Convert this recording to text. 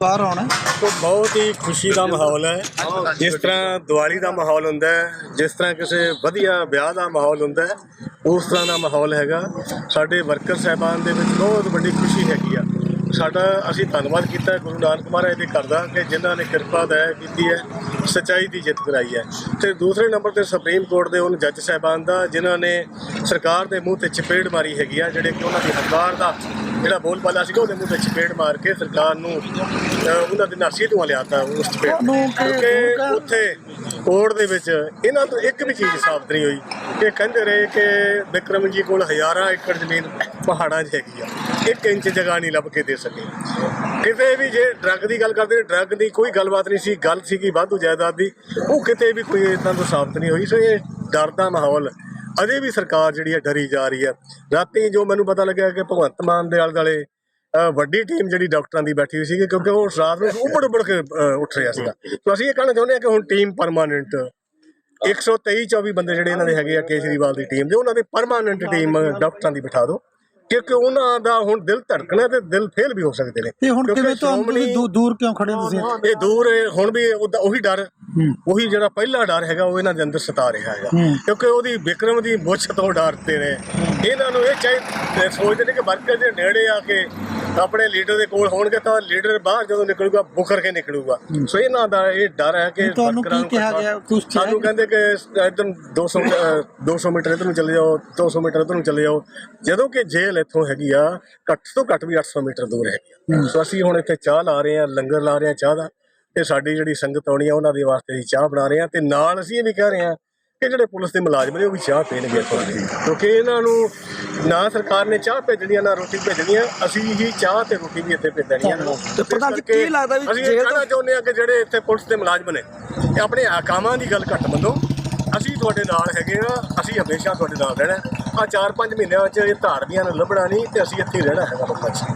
ਬਾਹਰ ਆਉਣਾ। ਤੋਂ ਬਹੁਤ ਹੀ ਖੁਸ਼ੀ ਦਾ ਮਾਹੌਲ ਹੈ। ਜਿਸ ਤਰ੍ਹਾਂ ਦੀਵਾਲੀ ਦਾ ਮਾਹੌਲ ਹੁੰਦਾ ਹੈ ਜਿਸ ਤਰ੍ਹਾਂ ਕਿਸੇ ਵਧੀਆ ਵਿਆਹ ਦਾ ਮਾਹੌਲ ਹੁੰਦਾ ਹੈ ਉਸ ਤਰ੍ਹਾਂ ਦਾ ਮਾਹੌਲ ਹੈਗਾ। ਸਾਡੇ ਵਰਕਰ ਸਹਿਬਾਨ ਦੇ ਵਿੱਚ ਬਹੁਤ ਵੱਡੀ ਖੁਸ਼ੀ ਹੈਗੀ। ਆ ਸਾਡਾ ਅਸੀਂ ਧੰਨਵਾਦ ਕੀਤਾ ਗੁਰੂ ਨਾਨਕ ਮਹਾਰਾਜ ਦੇ ਘਰ ਦਾ ਕਿ ਜਿਨ੍ਹਾਂ ਨੇ ਕਿਰਪਾ ਦਇਆ ਕੀਤੀ ਹੈ ਸਚਾਈ ਦੀ ਜਿੱਤ ਕਰਾਈ ਹੈ। ਤੇ ਦੂਸਰੇ ਨੰਬਰ ਤੇ ਸੁਪਰੀਮ ਕੋਰਟ ਦੇ ਉਹਨਾਂ ਜੱਜ ਸਹਿਬਾਨ ਦਾ ਜਿਨ੍ਹਾਂ ਨੇ ਸਰਕਾਰ ਦੇ ਮੂੰਹ ਤੇ ਚਪੇੜ ਮਾਰੀ ਹੈਗੀ ਆ ਜਿਹੜੇ ਕਿ ਉਹਨਾਂ ਦੀ ਹੰਕਾਰ ਦਾ ਜਿਹੜਾ ਬੋਲ ਬਾਲਾ ਸੀਗਾ ਉਹਦੇ ਮੂੰਹ ਤੇ ਚਪੇੜ ਮਾਰ ਕੇ ਸਰਕਾਰ ਨੂੰ ਉਹਨਾਂ ਦੇ ਨਾਸੀ ਤੋਂ ਲਿਆਤਾ ਉਸ ਚਪੇੜ ਕਿਉਂਕਿ ਉੱਥੇ ਕੋਰਟ ਦੇ ਵਿੱਚ ਇਹਨਾਂ ਤੋਂ ਇੱਕ ਵੀ ਚੀਜ਼ ਸਾਬਤ ਨਹੀਂ ਹੋਈ। ਕਿ ਕਹਿੰਦੇ ਰਹੇ ਕਿ ਵਿਕਰਮ ਜੀ ਕੋਲ ਹਜ਼ਾਰਾਂ ਏਕੜ ਜ਼ਮੀਨ ਪਹਾੜਾਂ 'ਚ ਹੈਗੀ ਆ, ਇੱਕ ਇੰਚ ਜਗ੍ਹਾ ਨਹੀਂ ਲੱਭ ਕੇ ਦੇ ਸਕੇ। ਕਿਤੇ ਵੀ ਜੇ ਡਰੱਗ ਦੀ ਗੱਲ ਕਰਦੇ ਨੇ ਡਰੱਗ ਦੀ ਕੋਈ ਗੱਲਬਾਤ ਨਹੀਂ ਸੀ, ਗੱਲ ਸੀ ਕਿ ਵਾਧੂ ਜਾਇਦਾਦ ਦੀ, ਉਹ ਕਿਤੇ ਵੀ ਕੋਈ ਇਦਾਂ ਤੋਂ ਸਾਬਤ ਨਹੀਂ ਹੋਈ। ਸੋ ਇਹ ਡਰ ਦਾ ਮਾਹੌਲ ਅਜੇ ਵੀ ਸਰਕਾਰ ਜਿਹੜੀ ਹੈ ਡਰੀ ਜਾ ਰਹੀ ਹੈ ਰਾਤੀ ਜੋ ਮੈਨੂੰ ਪਤਾ ਲੱਗਿਆ ਕਿ ਭਗਵੰਤ ਮਾਨ ਦੇ ਆਲੇ ਦੁਆਲੇ ਵੱਡੀ ਟੀਮ ਜਿਹੜੀ ਡਾਕਟਰਾਂ ਦੀ ਬੈਠੀ ਹੋਈ ਸੀਗੀ, ਕਿਉਂਕਿ ਉਹ ਰਾਤ ਨੂੰ ਉਬੜ ਉਬੜ ਕੇ ਉੱਠ ਰਿਹਾ ਸੀਗਾ। ਸੋ ਅਸੀਂ ਇਹ ਕਹਿਣਾ ਚਾਹੁੰਦੇ ਹਾਂ ਕਿ ਹੁਣ ਟੀਮ ਪਰਮਾਨੈਂਟ 123 24 ਬੰਦੇ ਜਿਹੜੇ ਇਹਨਾਂ ਦੇ ਹੈਗੇ ਆ ਕੇਜਰੀਵਾਲ ਦੀ ਟੀਮ ਦੇ, ਉਹਨਾਂ ਦੇ ਪਰਮਾਨੈਂਟ ਟੀਮ ਡਾਕਟਰਾਂ ਦੀ ਬਿਠਾ ਦਿਓ। ਕਿਉਂਕਿ ਉਹਨਾਂ ਦਾ ਹੁਣ ਦਿਲ ਧੜਕਣਾ ਤੇ ਦਿਲ ਫੇਲ ਵੀ ਹੋ ਸਕਦੇ ਨੇ। ਇਹ ਹੁਣ ਕਿਵੇਂ ਤੁਸੀਂ ਦੂ- ਦੂਰ ਕਿਉਂ ਖੜੇ ਹੋ ਤੁਸੀਂ? ਇਹ ਦੂਰ ਹੈ, ਹੁਣ ਵੀ ਉਹਦਾ ਉਹੀ ਡਰ। ਉਹੀ ਜਿਹੜਾ ਪਹਿਲਾ ਡਰ ਹੈਗਾ ਉਹ ਇਹਨਾਂ ਦੇ ਅੰਦਰ ਸਤਾ ਰਿਹਾ ਹੈਗਾ। ਹੂੰ। ਕਿਉਂਕਿ ਉਹਦੀ ਵਿਕਰਮ ਦੀ ਮੁੱਛ ਤੋਂ ਡਰਦੇ ਨੇ। ਇਹਨਾਂ ਨੂੰ ਇਹ ਚਾਹੀ ਸੋਚਦੇ ਨੇ ਕਿ ਵਰਕਰ ਦੇ ਨੇੜੇ ਆ ਕੇ ਆਪਣੇ ਲੀਡਰ ਦੇ ਕੋਲ ਹੋਣਗੇ ਤਾਂ ਲੀਡਰ ਬਾਹਰ ਜਦੋਂ ਨਿਕਲੂਗਾ ਬੁਖਰ ਕੇ ਨਿਕਲੂਗਾ। ਸੋ ਇਹਨਾਂ ਦਾ ਇਹ ਡਰ ਹੈ ਕਿ ਤੁਹਾਨੂੰ ਕੀ ਕਿਹਾ ਗਿਆ? ਕਿਹਾ ਸਾਨੂੰ? ਕਹਿੰਦੇ ਕਿ ਇਧਰ 200 ਅ, 200 ਮੀਟਰ ਇਧਰ ਨੂੰ ਚਲੇ ਜਾਓ 200 ਮੀਟਰ ਇਧਰ ਨੂੰ ਚਲੇ ਜਾਓ। ਜਦੋਂ ਕਿ ਜੇਲ੍ਹ ਇੱਥੋਂ ਹੈਗੀ ਆ ਘੱਟ ਤੋਂ ਘੱਟ ਵੀ 800 ਮੀਟਰ ਦੂਰ ਹੈਗੀ ਆ। ਸੋ ਅਸੀਂ ਹੁਣ ਇੱਥੇ ਚਾਹ ਲਾ ਰਹੇ ਆ ਲੰਗਰ ਲਾ ਰਹੇ ਆ ਚਾਹ ਦਾ। ਤੇ ਸਾਡੀ ਜਿਹੜੀ ਸੰਗਤ ਆਉਣੀ ਆ ਉਹਨਾਂ ਦੇ ਵਾਸਤੇ ਅਸੀਂ ਚਾਹ ਬਣਾ ਰਹੇ ਆ ਤੇ ਨਾਲ ਅਸੀਂ ਇਹ ਵੀ ਕਹਿ ਰਹੇ ਆ ਕਿ ਜਿਹੜੇ ਪੁਲਿਸ ਦੇ ਮੁਲਾਜ਼ਮ ਨੇ ਉਹ ਵੀ ਚਾਹ ਪੀਣਗੇ ਕਿਉਂਕਿ ਇਹਨਾਂ ਨੂੰ ਨਾ ਸਰਕਾਰ ਨੇ ਚਾਹ ਭੇਜਣੀ ਨਾ ਰੋਟੀ ਭੇਜਣੀ ਅਸੀਂ ਹੀ ਚਾਹ ਤੇ ਰੋਟੀ ਵੀ ਇੱਥੇ ਭੇਜਣੀ ਆ। ਤੇ ਪ੍ਰਧਾਨ ਜੀ, ਕੀ ਲੱਗਦਾ ਵੀ ਜੇਲ੍ਹ ਕਹਿਣਾ ਚਾਹੁੰਦੇ ਆ ਕਿ ਜਿਹੜੇ ਇੱਥੇ ਪੁਲਿਸ ਦੇ ਮੁਲਾਜ਼ਮ ਨੇ ਇਹ ਆਪਣੇ ਹਕਾਮਾਂ ਦੀ ਗੱਲ ਘੱਟ ਮੰਨੋ। ਅਸੀਂ ਤੁਹਾਡੇ ਨਾਲ ਹੈਗੇ ਆ ਅਸੀਂ ਹਮੇਸ਼ਾ ਤੁਹਾਡੇ ਨਾਲ ਰਹਿਣਾ। ਆ 4-5 ਮਹੀਨਿਆਂ ਵਿੱਚ ਇਹ ਧਾਰਮੀਆਂ ਨੂੰ ਲੱਭਣਾ ਨਹੀਂ ਤੇ ਅਸੀਂ ਇੱਥੇ ਰਹਿਣਾ ਹੈਗਾ ਬੱਚਾ